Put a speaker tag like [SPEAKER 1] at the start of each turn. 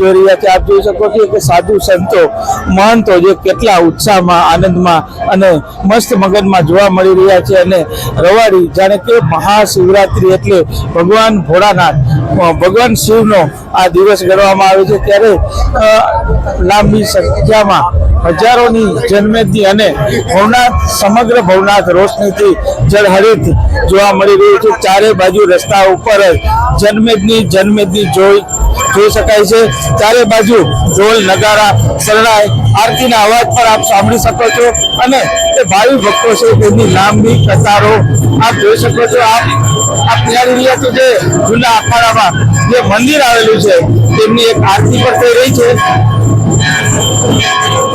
[SPEAKER 1] જોઈ રહ્યા છે. આપ જોઈ શકો છો કે સાધુ સંતો, મહંતો જે કેટલા ઉત્સાહમાં, આનંદમાં અને મસ્ત મગનમાં જોવા મળી રહ્યા છે અને રવાડી જાણે કે મહાશિવરાત્રી એટલે ભગવાન ભોળાનાથ, ભગવાન શિવનો આ દિવસ ગણવામાં આવે છે. ત્યારે લાંબી સંખ્યામાં હજારોની જન્મેથી અને ભવનાથ, સમગ્ર ભવનાથ રોશનીથી જળહરિત જોવા મળી રહ્યું છે. ચારે બાજુ રસ્તા ઉપર જ જન્મેદની જન્મેદની જોઈ જોઈ શકાય છે. ચારે બાજુ ઢોલ, નગારા, શરણાઈ, આરતીના અવાજ પર આપ સાંભળી શકો છો અને તે ભાવિ ભક્તો છે તેમની લાંબી કતારો આપ જોઈ શકો છો. આપ આપ નિહાળી રહ્યા છો જે જૂના અખાડામાં જે મંદિર આવેલું છે, તેમની એક આરતી પણ થઈ રહી છે.